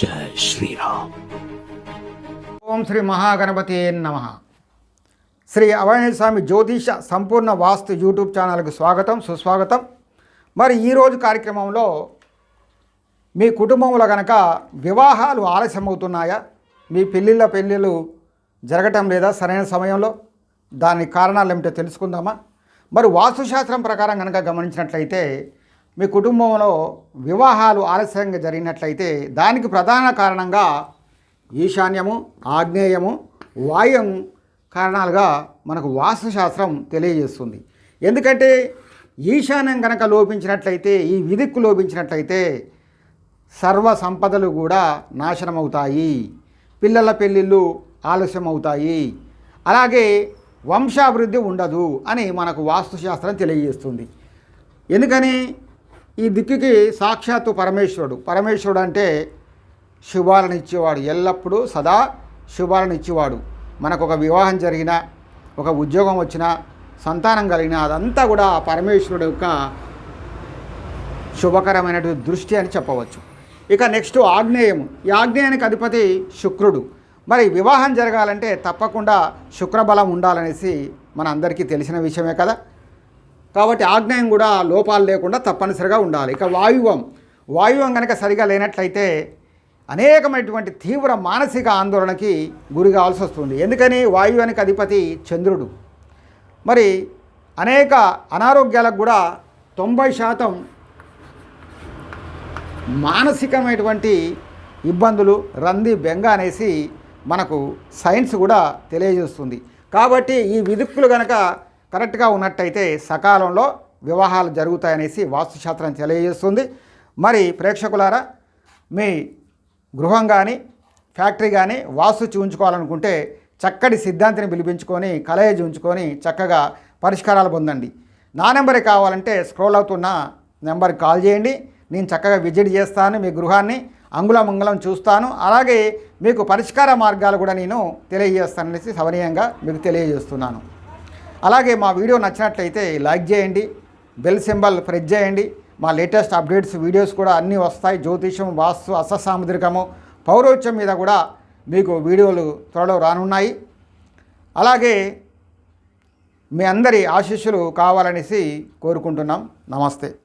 జై శ్రీరామ్. ఓం శ్రీ మహాగణపతి నమ. శ్రీ అభయ స్వామి జ్యోతిష సంపూర్ణ వాస్తు యూట్యూబ్ ఛానల్కి స్వాగతం సుస్వాగతం. మరి ఈరోజు కార్యక్రమంలో మీ కుటుంబంలో కనుక వివాహాలు ఆలస్యమవుతున్నాయా? మీ పెళ్ళిళ్ళ పెళ్ళిళ్ళు జరగటం లేదా? సరైన సమయంలో దాని కారణాలు ఏమిటో తెలుసుకుందామా? మరి వాస్తుశాస్త్రం ప్రకారం కనుక గమనించినట్లయితే మీ కుటుంబంలో వివాహాలు ఆలస్యంగా జరిగినట్లయితే దానికి ప్రధాన కారణంగా ఈశాన్యము ఆగ్నేయము వాయం కారణాలుగా మనకు వాస్తుశాస్త్రం తెలియజేస్తుంది. ఎందుకంటే ఈశాన్యం కనుక లోపించినట్లయితే ఈ విదిక్కు లోపించినట్లయితే సర్వ సంపదలు కూడా నాశనం అవుతాయి పిల్లల పెళ్ళిళ్ళు ఆలస్యం అవుతాయి అలాగే వంశాభివృద్ధి ఉండదు అని మనకు వాస్తుశాస్త్రం తెలియజేస్తుంది. ఎందుకని? ఈ దిక్కుకి సాక్షాత్తు పరమేశ్వరుడు. పరమేశ్వరుడు అంటే శుభాలను ఇచ్చేవాడు ఎల్లప్పుడూ సదా శుభాలను ఇచ్చేవాడు మనకు ఒక వివాహం జరిగినా ఒక ఉద్యోగం వచ్చినా సంతానం కలిగినా అదంతా కూడా ఆ పరమేశ్వరుడు యొక్క శుభకరమైనటువంటి దృష్టి అని చెప్పవచ్చు. ఇక నెక్స్ట్ ఆగ్నేయము. ఈ ఆగ్నేయానికి అధిపతి శుక్రుడు. మరి వివాహం జరగాలంటే తప్పకుండా శుక్రబలం ఉండాలనేసి మన అందరికీ తెలిసిన విషయమే కదా. కాబట్టి ఆగ్నేయం కూడా లోపాలు లేకుండా తప్పనిసరిగా ఉండాలి. ఇక వాయువం. వాయువం కనుక సరిగా లేనట్లయితే అనేకమైనటువంటి తీవ్ర మానసిక ఆందోళనకి గురి కావాల్సి వస్తుంది. ఎందుకని? వాయువానికి అధిపతి చంద్రుడు. మరి అనేక అనారోగ్యాలకు కూడా తొంభై శాతం మానసికమైనటువంటి ఇబ్బందులు రంది బెంగ అనేసి మనకు సైన్స్ కూడా తెలియజేస్తుంది. కాబట్టి ఈ విదుక్కులు కనుక కరెక్ట్గా ఉన్నట్టయితే సకాలంలో వివాహాలు జరుగుతాయనేసి వాస్తుశాస్త్రం తెలియజేస్తుంది. మరి ప్రేక్షకులారా మీ గృహం కానీ ఫ్యాక్టరీ కానీ వాస్తు చూయించుకోవాలనుకుంటే చక్కటి సిద్ధాంతిని పిలిపించుకొని కలయిజీ ఉంచుకొని చక్కగా పరిష్కారాలు పొందండి. నా నెంబరే కావాలంటే స్క్రోల్ అవుతున్న నెంబర్కి కాల్ చేయండి. నేను చక్కగా విజిట్ చేస్తాను మీ గృహాన్ని అంగుళమంగుళం చూస్తాను. అలాగే మీకు పరిష్కార మార్గాలు కూడా నేను తెలియజేస్తాననేసి సవనీయంగా మీకు తెలియజేస్తున్నాను. అలాగే మా వీడియో నచ్చినట్లయితే లైక్ చేయండి బెల్ సింబల్ ప్రెస్ చేయండి. మా లేటెస్ట్ అప్డేట్స్ వీడియోస్ కూడా అన్నీ వస్తాయి. జ్యోతిషం వాస్తు అససాముద్రికము పౌరోత్యం మీద కూడా మీకు వీడియోలు త్వరలో రానున్నాయి. అలాగే మీ అందరి ఆశీస్సులు కావాలనేసి కోరుకుంటున్నాం. నమస్తే.